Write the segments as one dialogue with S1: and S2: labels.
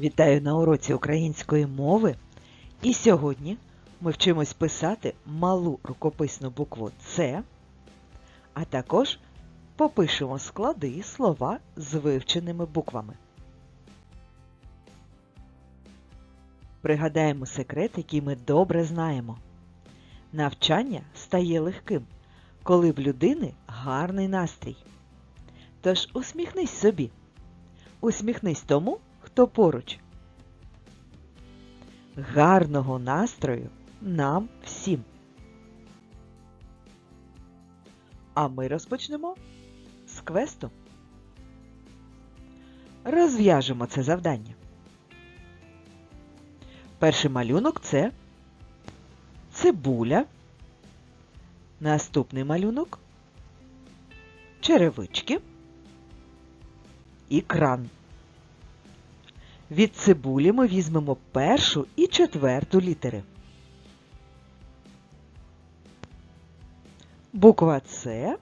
S1: Вітаю на уроці української мови. І сьогодні ми вчимось писати малу рукописну букву С, а також попишемо склади слова з вивченими буквами. Пригадаємо секрет, який ми добре знаємо. Навчання стає легким, коли в людини гарний настрій. Тож усміхнись собі. Усміхнись тому, хто поруч. Гарного настрою нам всім. А ми розпочнемо з квесту. Розв'яжемо це завдання. Перший малюнок це цибуля. Наступний малюнок черевички і кран. Від цибулі ми візьмемо першу і четверту літери. Буква С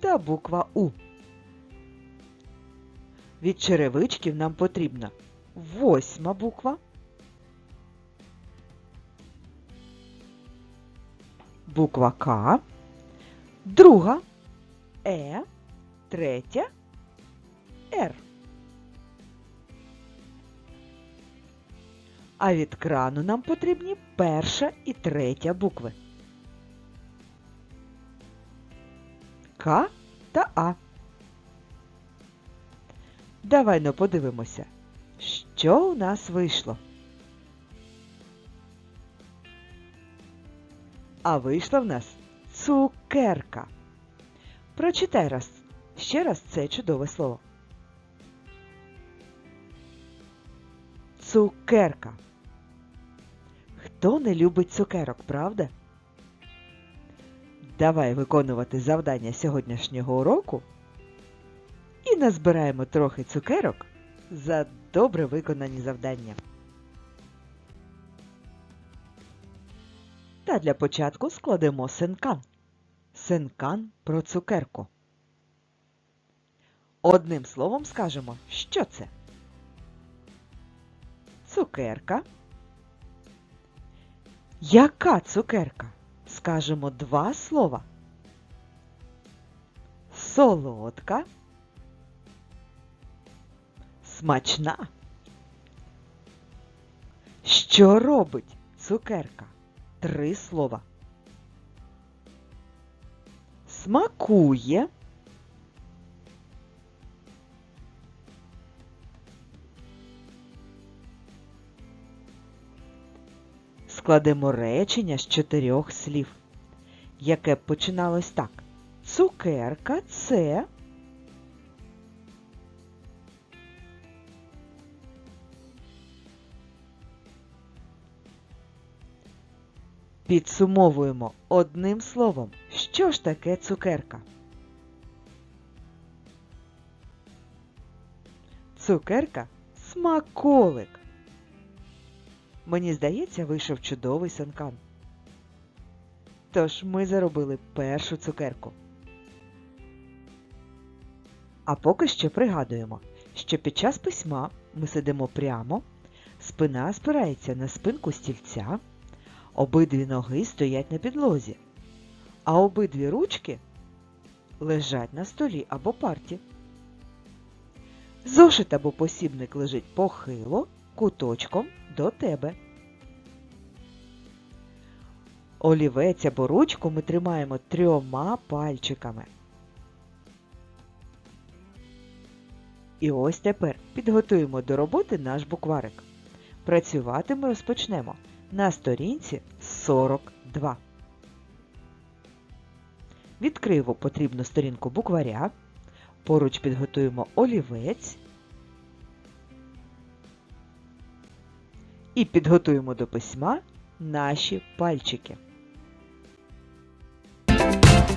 S1: та буква У. Від черевичків нам потрібна восьма буква, буква К, друга Е, третя Р. А від крану нам потрібні перша і третя букви. К та А. Давай ну подивимося, що у нас вийшло. А вийшла в нас цукерка. Прочитай раз ще раз це чудове слово. Цукерка. Хто не любить цукерок, правда? Давай виконувати завдання сьогоднішнього уроку і назбираємо трохи цукерок за добре виконані завдання. Та для початку складемо сенкан. Сенкан про цукерку. Одним словом скажемо, що це? Цукерка. Яка цукерка? Скажемо два слова. Солодка. Смачна. Що робить цукерка? Три слова. Смакує. Складемо речення з чотирьох слів, яке б починалось так. Цукерка це Підсумовуємо одним словом. Що ж таке цукерка? Цукерка смаколик. Мені здається, вийшов чудовий санкан. Тож ми заробили першу цукерку. А поки що пригадуємо, що під час письма ми сидимо прямо, спина спирається на спинку стільця, обидві ноги стоять на підлозі, а обидві ручки лежать на столі або парті. Зошит або посібник лежить похило куточком до тебе. Олівець або ручку ми тримаємо трьома пальчиками. І ось тепер підготуємо до роботи наш букварик. Працювати ми розпочнемо на сторінці 42. Відкриємо потрібну сторінку букваря. Поруч підготуємо олівець. і підготуємо до письма наші пальчики. Музика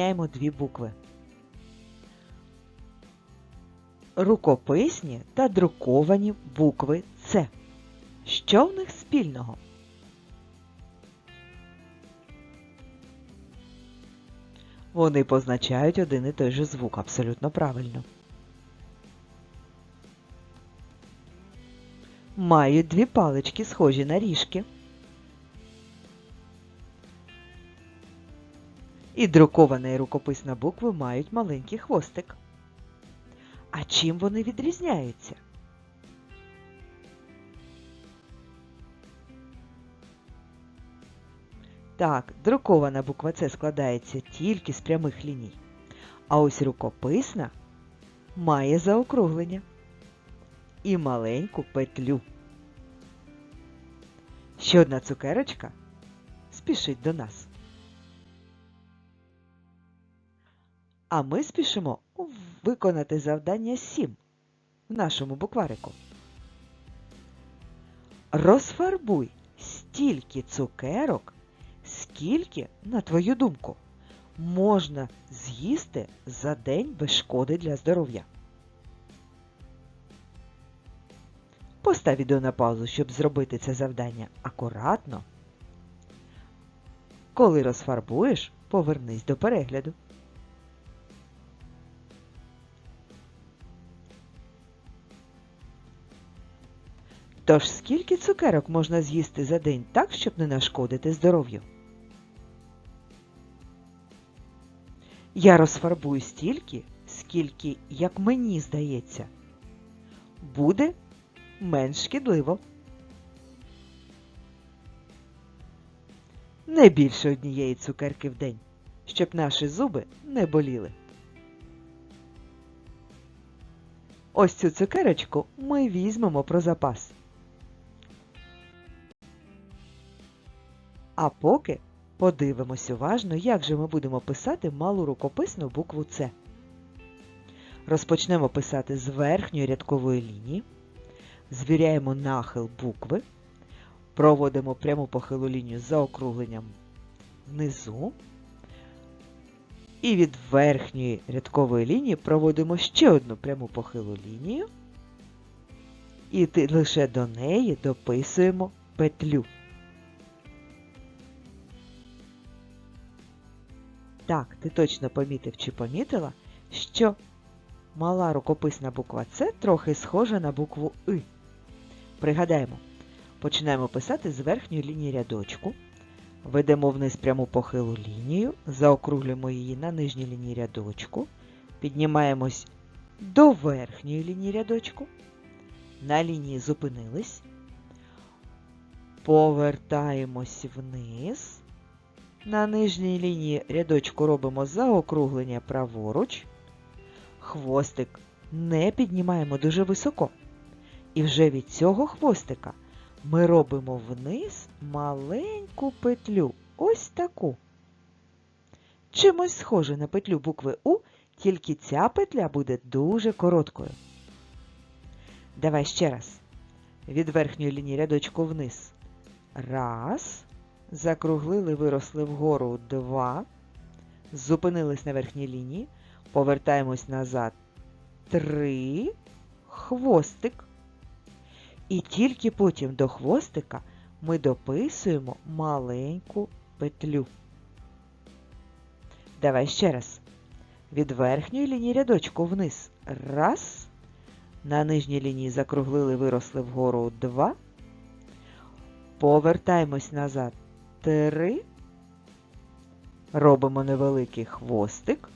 S1: Порівняємо дві букви. Рукописні та друковані букви С. Що в них спільного? Вони позначають один і той же звук, абсолютно правильно. Мають дві палички, схожі на ріжки. І друкована і рукописна букви мають маленький хвостик. А чим вони відрізняються? Так, друкована буква С складається тільки з прямих ліній. А ось рукописна має заокруглення і маленьку петлю. Ще одна цукерочка спішить до нас. А ми спішимо виконати завдання 7 в нашому букварику. Розфарбуй стільки цукерок, скільки, на твою думку, можна з'їсти за день без шкоди для здоров'я. Постав відео на паузу, щоб зробити це завдання акуратно. Коли розфарбуєш, повернись до перегляду. Тож скільки цукерок можна з'їсти за день так, щоб не нашкодити здоров'ю? Я розфарбую стільки, скільки, як мені здається, буде менш шкідливо. Не більше однієї цукерки в день, щоб наші зуби не боліли. Ось цю цукерочку ми візьмемо про запас. А поки подивимось уважно, як же ми будемо писати малу рукописну букву С. Розпочнемо писати з верхньої рядкової лінії, звіряємо нахил букви, проводимо пряму похилу лінію за округленням внизу. І від верхньої рядкової лінії проводимо ще одну пряму похилу лінію. І лише до неї дописуємо петлю. Так, ти точно помітив чи помітила, що мала рукописна буква С трохи схожа на букву И. Пригадаємо, починаємо писати з верхньої лінії рядочку, ведемо вниз пряму похилу лінію, заокруглюємо її на нижній лінії рядочку, піднімаємось до верхньої лінії рядочку, на лінії зупинились, повертаємось вниз. На нижній лінії рядочку робимо заокруглення праворуч, хвостик не піднімаємо дуже високо. І вже від цього хвостика ми робимо вниз маленьку петлю, ось таку. Чимось схоже на петлю букви У, тільки ця петля буде дуже короткою. Давай ще раз. Від верхньої лінії рядочку вниз. Раз. Закруглили, виросли вгору 2. Зупинились на верхній лінії. Повертаємось назад 3. Хвостик. І тільки потім до хвостика ми дописуємо маленьку петлю. Давай ще раз. Від верхньої лінії рядочку вниз. Раз. На нижній лінії закруглили, виросли вгору 2. Повертаємось назад 3. Робимо невеликий хвостик.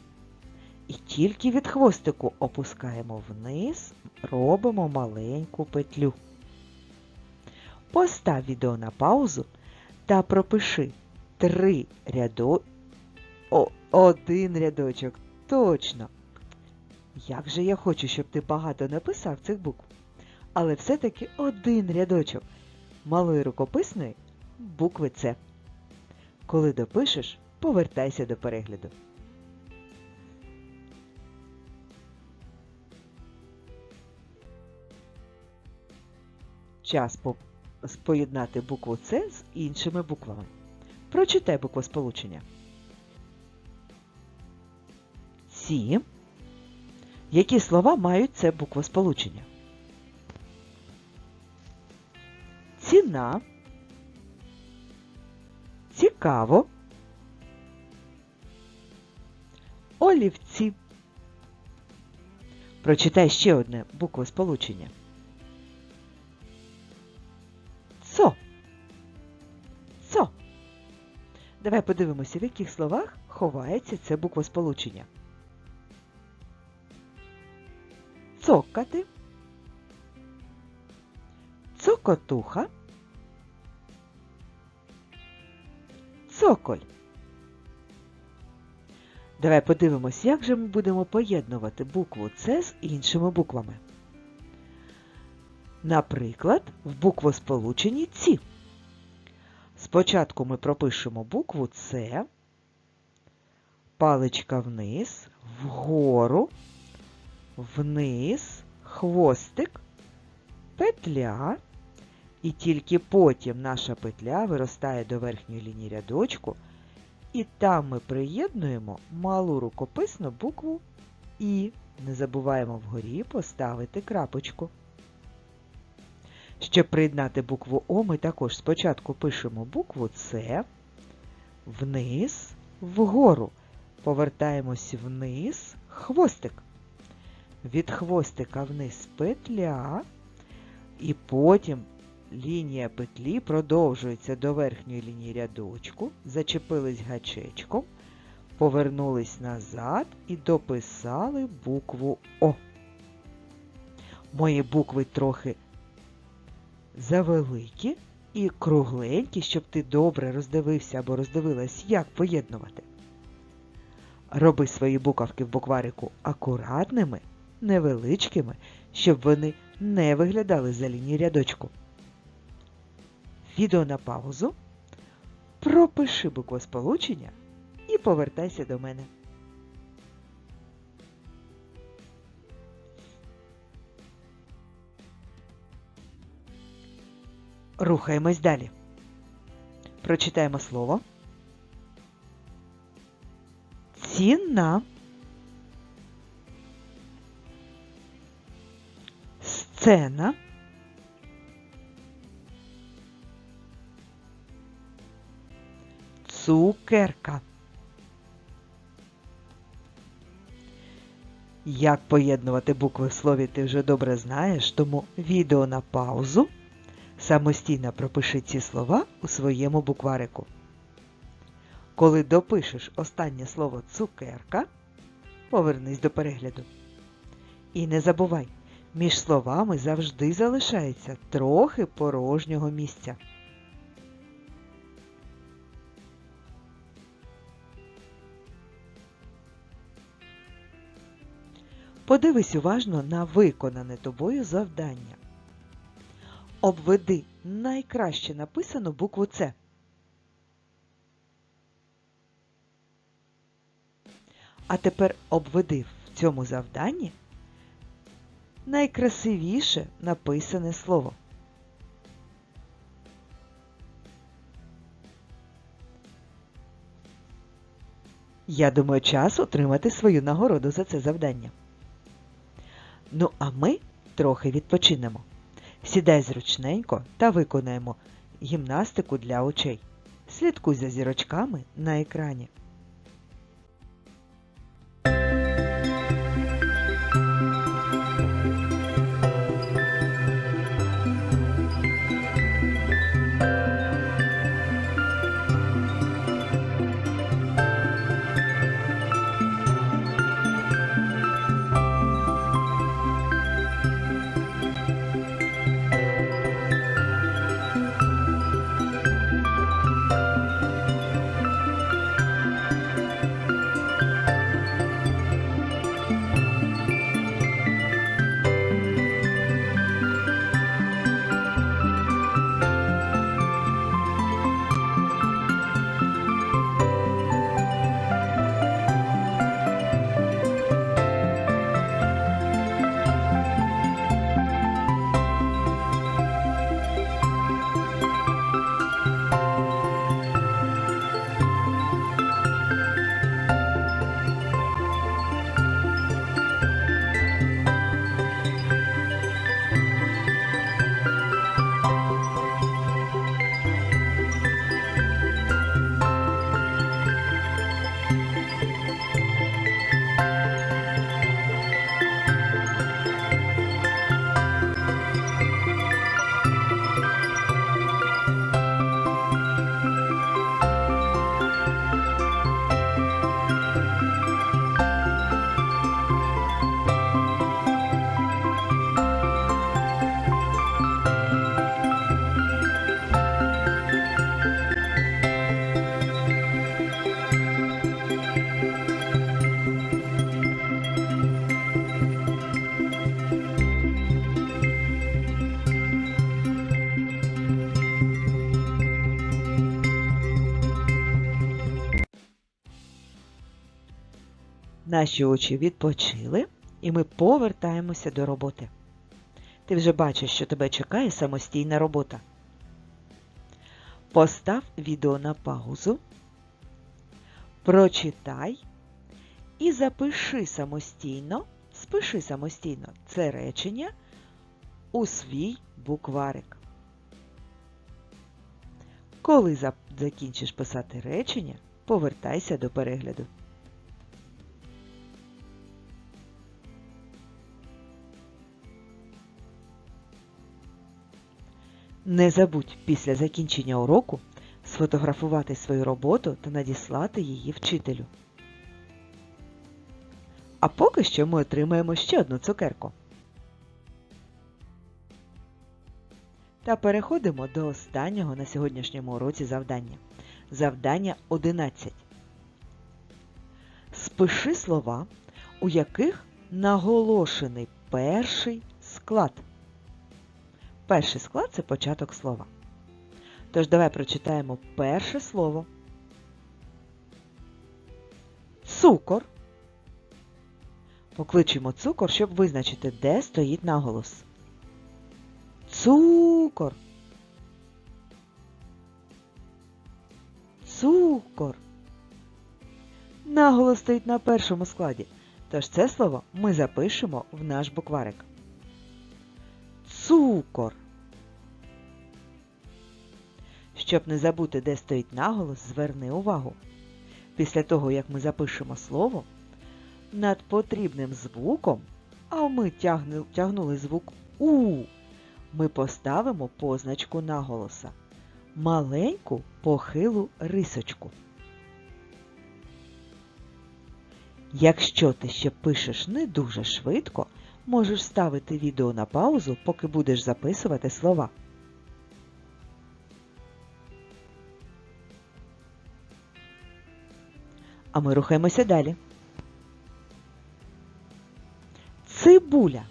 S1: І тільки від хвостику опускаємо вниз, робимо маленьку петлю. Постав відео на паузу та пропиши три рядо... О, один рядочок. Точно. Як же я хочу, щоб ти багато написав цих букв. Але все-таки один рядочок малої рукописної букви С. Коли допишеш, повертайся до перегляду. Час по- поєднати букву С з іншими буквами. Прочитай буквосполучення. ці. Які слова мають це буквосполучення? Ціна. Цікаво. Олівці. Прочитай ще одне буквосполучення. Цо. Цо. Давай подивимося, в яких словах ховається це буквосполучення. Цокати. Цокотуха. Цоколь. Давай подивимось, як же ми будемо поєднувати букву С з іншими буквами. Наприклад, в буквосполученні ці. Спочатку ми пропишемо букву С, паличка вниз, вгору, вниз, хвостик, петля, і тільки потім наша петля виростає до верхньої лінії рядочку, і там ми приєднуємо малу рукописну букву І. Не забуваємо вгорі поставити крапочку. Щоб приєднати букву О, ми також спочатку пишемо букву С, вниз, вгору. Повертаємось вниз, хвостик. Від хвостика вниз петля, і потім лінія петлі продовжується до верхньої лінії рядочку, зачепились гачечком, повернулись назад і дописали букву О. Мої букви трохи завеликі і кругленькі, щоб ти добре роздивився або роздивилась, як поєднувати. Роби свої буковки в букварику акуратними, невеличкими, щоб вони не виглядали за лінії рядочку. Відео на паузу. Пропиши буквосполучення і повертайся до мене. Рухаємось далі. Прочитаємо слово. Ціна. Сцена. Цукерка. Як поєднувати букви в слові ти вже добре знаєш, тому відео на паузу. Самостійно пропиши ці слова у своєму букварику. Коли допишеш останнє слово цукерка, повернись до перегляду. І не забувай, між словами завжди залишається трохи порожнього місця. Подивись уважно на виконане тобою завдання. Обведи найкраще написану букву С. А тепер обведи в цьому завданні найкрасивіше написане слово. Я думаю, час отримати свою нагороду за це завдання. Ну, а ми трохи відпочинемо. Сідай зручненько та виконаємо гімнастику для очей. Слідкуй за зірочками на екрані. Наші очі відпочили, і ми повертаємося до роботи. Ти вже бачиш, що тебе чекає самостійна робота. Постав відео на паузу, прочитай і запиши самостійно, спиши самостійно це речення у свій букварик. Коли закінчиш писати речення, повертайся до перегляду. Не забудь після закінчення уроку сфотографувати свою роботу та надіслати її вчителю. А поки що ми отримаємо ще одну цукерку. Та переходимо до останнього на сьогоднішньому уроці завдання. Завдання 11. Спиши слова, у яких наголошений перший склад. Перший склад це початок слова. Тож давай прочитаємо перше слово. Цукор. Покличемо цукор, щоб визначити, де стоїть наголос. Цукор. Цукор. Наголос стоїть на першому складі. Тож це слово ми запишемо в наш букварик. Цукор. Щоб не забути, де стоїть наголос, зверни увагу. Після того, як ми запишемо слово, над потрібним звуком, а ми тягну- тягнули звук У, ми поставимо позначку наголоса. Маленьку похилу рисочку. Якщо ти ще пишеш не дуже швидко, можеш ставити відео на паузу, поки будеш записувати слова. А ми рухаємося далі. Цибуля.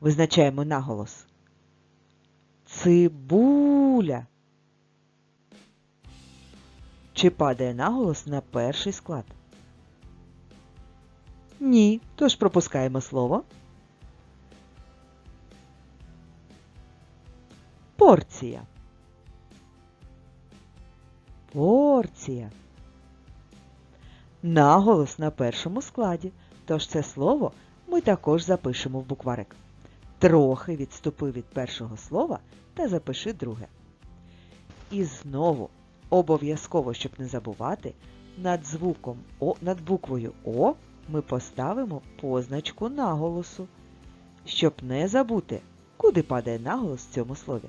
S1: Визначаємо наголос. Цибуля. Чи падає наголос на перший склад? Ні, тож пропускаємо слово. Порція. Порція. Наголос на першому складі, тож це слово ми також запишемо в букварик. Трохи відступи від першого слова та запиши друге. І знову обов'язково, щоб не забувати, над звуком О, над буквою О ми поставимо позначку наголосу, щоб не забути, куди падає наголос в цьому слові.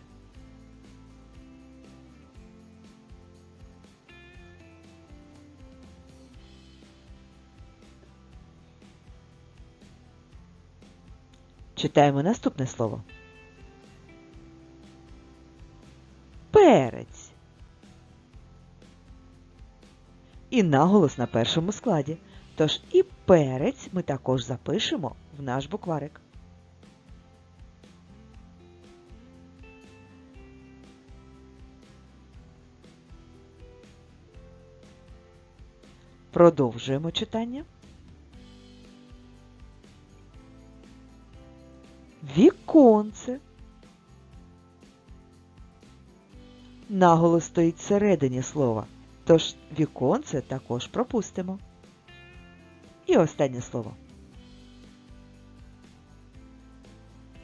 S1: Читаємо наступне слово. Перець. І наголос на першому складі. Тож і перець ми також запишемо в наш букварик. Продовжуємо читання. Віконце. Наголос стоїть всередині слова, тож віконце також пропустимо. І останнє слово.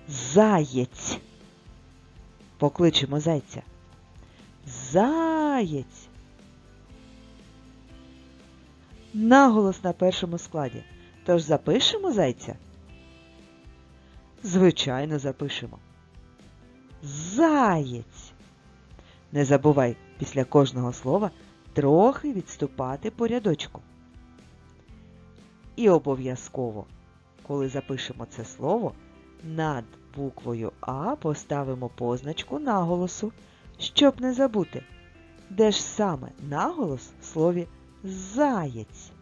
S1: Заєць. Покличемо зайця. Заєць. Наголос на першому складі. Тож запишемо зайця. Звичайно, запишемо. Заєць. Не забувай після кожного слова трохи відступати по рядочку. І обов'язково, коли запишемо це слово, над буквою А поставимо позначку наголосу, щоб не забути, де ж саме наголос в слові заєць.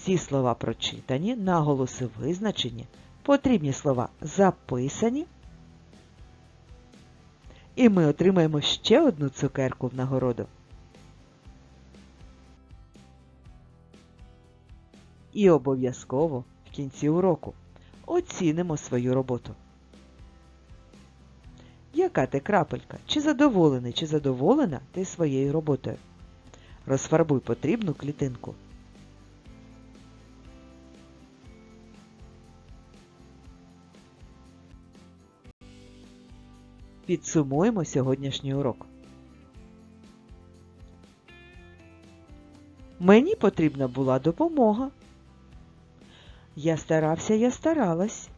S1: Всі слова прочитані, наголоси визначені, потрібні слова записані. І ми отримаємо ще одну цукерку в нагороду. І обов'язково в кінці уроку оцінимо свою роботу. Яка ти крапелька? Чи задоволений, чи задоволена ти своєю роботою? Розфарбуй потрібну клітинку. Підсумуємо сьогоднішній урок. Мені потрібна була допомога. Я старався, я старалась.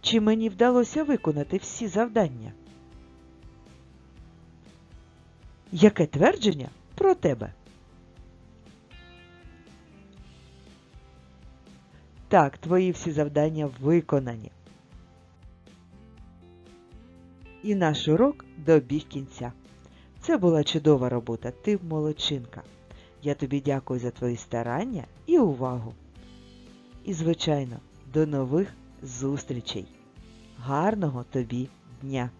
S1: Чи мені вдалося виконати всі завдання? Яке твердження про тебе? Так, твої всі завдання виконані. І наш урок добіг кінця. Це була чудова робота, ти молодчинка. Я тобі дякую за твої старання і увагу. І, звичайно, до нових зустрічей. Гарного тобі дня!